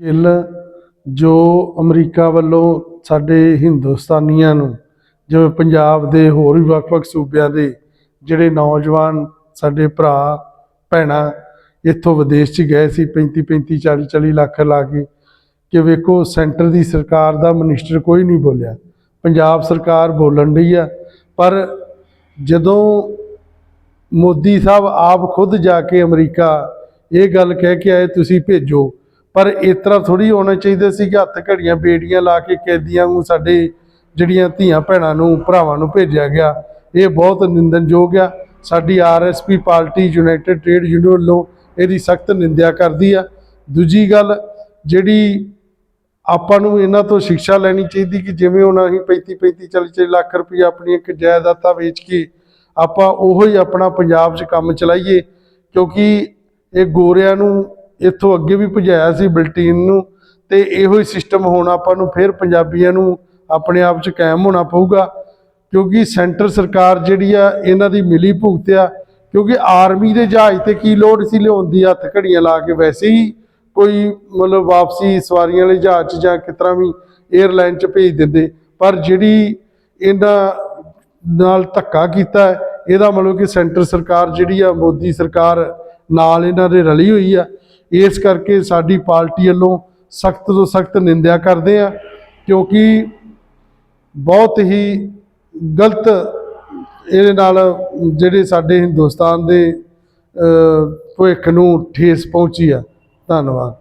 ਗਿੱਲ, ਜੋ ਅਮਰੀਕਾ ਵੱਲੋਂ ਸਾਡੇ ਹਿੰਦੁਸਤਾਨੀਆਂ ਨੂੰ, ਜਿਵੇਂ ਪੰਜਾਬ ਦੇ ਹੋਰ ਵੀ ਵੱਖ-ਵੱਖ ਸੂਬਿਆਂ ਦੇ ਜਿਹੜੇ ਨੌਜਵਾਨ ਸਾਡੇ ਭਰਾ, ਭੈਣਾਂ ਇੱਥੋਂ ਵਿਦੇਸ਼ 'ਚ ਗਏ ਸੀ 35 35 40 40 ਲੱਖ ਲਾ ਕੇ, ਕਿ ਵੇਖੋ ਸੈਂਟਰ ਦੀ ਸਰਕਾਰ ਦਾ ਮਿਨਿਸਟਰ ਕੋਈ ਨਹੀਂ ਬੋਲਿਆ। ਪੰਜਾਬ ਸਰਕਾਰ ਬੋਲਣ ਡਈ ਆ, ਪਰ ਜਦੋਂ ਮੋਦੀ ਸਾਹਿਬ ਆਪ ਖੁਦ ਜਾ ਕੇ ਅਮਰੀਕਾ ਇਹ ਗੱਲ ਕਹਿ ਕੇ ਆਏ, ਤੁਸੀਂ ਭੇਜੋ। ਪਰ ਇਸ ਤਰ੍ਹਾਂ ਥੋੜੀ ਹੋਣਾ ਚਾਹੀਦਾ ਸੀ ਕਿ ਹੱਥ ਘੜੀਆਂ, ਬੇੜੀਆਂ ਲਾ ਕੇ ਕੈਦੀਆਂ ਨੂੰ ਸਾਡੇ ਜਿਹੜੀਆਂ ਧੀਆਂ ਭੈਣਾਂ ਨੂੰ, ਭਰਾਵਾਂ ਨੂੰ ਭੇਜਿਆ ਗਿਆ। ਇਹ ਬਹੁਤ ਨਿੰਦਨਯੋਗ ਆ। ਸਾਡੀ RSP party, united trade union ਵੱਲੋਂ ਇਹਦੀ ਸਖਤ ਨਿੰਦਿਆ ਕਰਦੀ ਆ। ਦੂਜੀ ਗੱਲ, ਜਿਹੜੀ ਆਪਾਂ ਨੂੰ ਇਹਨਾਂ ਤੋਂ ਸਿੱਖਿਆ ਲੈਣੀ ਚਾਹੀਦੀ ਕਿ ਜਿਵੇਂ ਉਹਨਾਂ ਹੀ 35 35 40 40 ਲੱਖ ਰੁਪਏ ਆਪਣੀ ਇੱਕ ਜਾਇਦਾਦਾਂ ਵੇਚ ਕੇ ਆਪਾਂ ਉਹੋ ਹੀ ਆਪਣਾ ਪੰਜਾਬ 'ਚ ਕੰਮ ਚਲਾਈਏ, ਕਿਉਂਕਿ ਇਹ ਗੋਰਿਆਂ ਨੂੰ ਇੱਥੋਂ ਅੱਗੇ ਵੀ ਭਜਾਇਆ ਸੀ ਬਲਟੀਨ ਨੂੰ ਤੇ ਇਹੋ ਹੀ ਸਿਸਟਮ ਹੁਣ ਆਪਾਂ ਨੂੰ ਫਿਰ ਪੰਜਾਬੀਆਂ ਨੂੰ ਆਪਣੇ ਆਪ 'ਚ ਕਾਇਮ ਹੋਣਾ ਪਊਗਾ, ਕਿਉਂਕਿ ਸੈਂਟਰ ਸਰਕਾਰ ਜਿਹੜੀ ਆ ਇਹਨਾਂ ਦੀ ਮਿਲੀ ਭੁਗਤ ਆ, ਕਿਉਂਕਿ ਆਰਮੀ ਦੇ ਜਹਾਜ਼ ਤੇ ਕੀ ਲੋੜ ਸੀ ਲਿਆਉਣ ਦੀ, ਹੱਥ ਘੜੀਆਂ ਲਾ ਕੇ ਵੈਸੇ ਹੀ ਕੋਈ ਮਤਲਬ ਵਾਪਸੀ ਸਵਾਰੀਆਂ ਵਾਲੇ ਜਹਾਜ਼ 'ਚ ਜਾਂ ਕਿਸ ਤਰ੍ਹਾਂ ਵੀ 에ਅਰਲਾਈਨ 'ਚ ਭੇਜ ਦਿੰਦੇ, ਪਰ ਜਿਹੜੀ ਇਹਨਾਂ ਨਾਲ ਧੱਕਾ ਕੀਤਾ, ਇਹਦਾ ਮਤਲਬ ਕਿ ਸੈਂਟਰ ਸਰਕਾਰ ਜਿਹੜੀ ਆ, ਮੋਦੀ ਸਰਕਾਰ ਨਾਲ ਇਹਨਾਂ ਦੇ ਰਲੀ ਹੋਈ ਆ ਇਸ ਕਰਕੇ ਸਾਡੀ ਪਾਰਟੀ ਵੱਲੋਂ ਸਖਤ ਤੋਂ ਸਖਤ ਨਿੰਦਿਆ ਕਰਦੇ ਆ, ਕਿਉਂਕਿ ਬਹੁਤ ਹੀ ਗਲਤ ਇਹਦੇ ਨਾਲ ਜਿਹੜੇ ਸਾਡੇ ਹਿੰਦੁਸਤਾਨ ਦੇ ਭਵਿੱਖ ਨੂੰ ਠੇਸ ਪਹੁੰਚੀ ਆ। ਧੰਨਵਾਦ।